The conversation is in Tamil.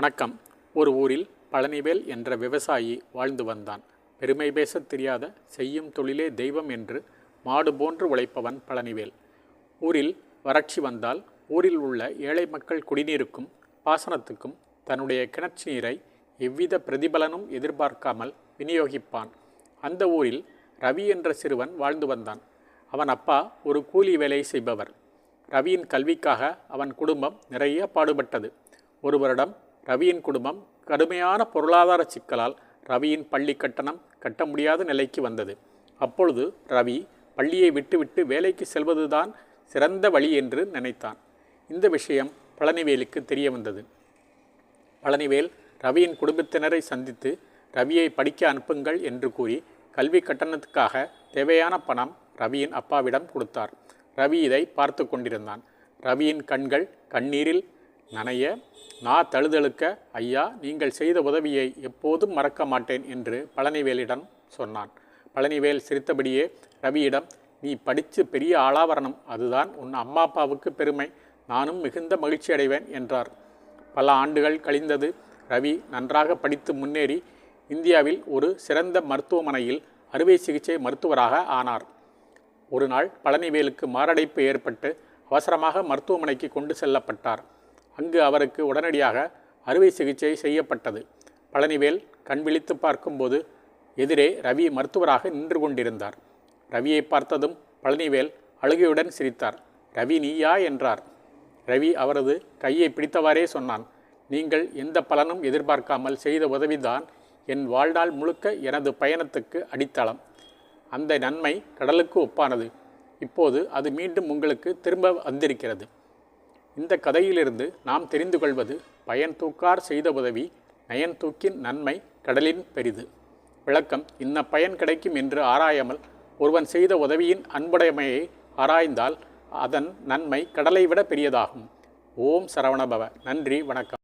வணக்கம். ஒரு ஊரில் பழனிவேல் என்ற விவசாயி வாழ்ந்து வந்தான். பெருமை பேசத் தெரியாத செய்யும் தொழிலே தெய்வம் என்று மாடு போன்று உழைப்பவன் பழனிவேல். ஊரில் வறட்சி வந்தால் ஊரில் உள்ள ஏழை மக்கள் குடிநீருக்கும் பாசனத்துக்கும் தன்னுடைய கிணற்று நீரை எவ்வித பிரதிபலனும் எதிர்பார்க்காமல் விநியோகிப்பான். அந்த ஊரில் ரவி என்ற சிறுவன் வாழ்ந்து வந்தான். அவன் அப்பா ஒரு கூலி வேலை செய்பவர். ரவியின் கல்விக்காக அவன் குடும்பம் நிறைய பாடுபட்டது. ஒரு வருடம் ரவியின் குடும்பம் கடுமையான பொருளாதார சிக்கலால் ரவியின் பள்ளி கட்டணம் கட்ட முடியாத நிலைக்கு வந்தது. அப்பொழுது ரவி பள்ளியை விட்டுவிட்டு வேலைக்கு செல்வதுதான் சிறந்த வழி என்று நினைத்தான். இந்த விஷயம் பழனிவேலுக்கு தெரிய வந்தது. பழனிவேல் ரவியின் குடும்பத்தினரை சந்தித்து ரவியை படிக்க அனுப்புங்கள் என்று கூறி கல்வி கட்டணத்துக்காக தேவையான பணம் ரவியின் அப்பாவிடம் கொடுத்தார். ரவி இதை பார்த்து கொண்டிருந்தான். ரவியின் கண்கள் கண்ணீரில் நனைய நான் தழுதழுக்க ஐயா நீங்கள் செய்த உதவியை எப்போதும் மறக்க மாட்டேன் என்று பழனிவேலிடம் சொன்னான். பழனிவேல் சிரித்தபடியே ரவியிடம் நீ படித்து பெரிய ஆளாவரணம். அதுதான் உன் அம்மா அப்பாவுக்கு பெருமை. நானும் மிகுந்த மகிழ்ச்சி அடைவேன் என்றார். பல ஆண்டுகள் கழிந்தது ரவி நன்றாக படித்து முன்னேறி இந்தியாவில் ஒரு சிறந்த மருத்துவமனையில் அறுவை சிகிச்சை மருத்துவராக ஆனார். ஒரு நாள் பழனிவேலுக்கு மாரடைப்பு ஏற்பட்டு அவசரமாக மருத்துவமனைக்கு கொண்டு செல்லப்பட்டார். அங்கு அவருக்கு உடனடியாக அறுவை சிகிச்சை செய்யப்பட்டது. பழனிவேல் கண் விழித்து பார்க்கும்போது எதிரே ரவி மருத்துவராக நின்று கொண்டிருந்தார். ரவியை பார்த்ததும் பழனிவேல் அழுகையுடன் சிரித்தார். ரவி நீயா? என்றார். ரவி அவரது கையை பிடித்தவாறே சொன்னான். நீங்கள் எந்த பலனும் எதிர்பார்க்காமல் செய்த உதவிதான் என் வாழ்நாள் முழுக்க எனது பயணத்துக்கு அடித்தளம். அந்த நன்மை கடலுக்கு ஒப்பானது. இப்போது அது மீண்டும் உங்களுக்கு திரும்ப வந்திருக்கிறது. இந்த கதையிலிருந்து நாம் தெரிந்து கொள்வது பயன் தூக்கார் செய்த உதவி நயன் தூக்கின் நன்மை கடலின் பெரிது. விளக்கம் இன்ன பயன் கிடைக்கும் என்று ஆராயாமல் ஒருவன் செய்த உதவியின் அன்புடைமையை ஆராய்ந்தால் அதன் நன்மை கடலை விட பெரியதாகும். ஓம் சரவணபவ. நன்றி வணக்கம்.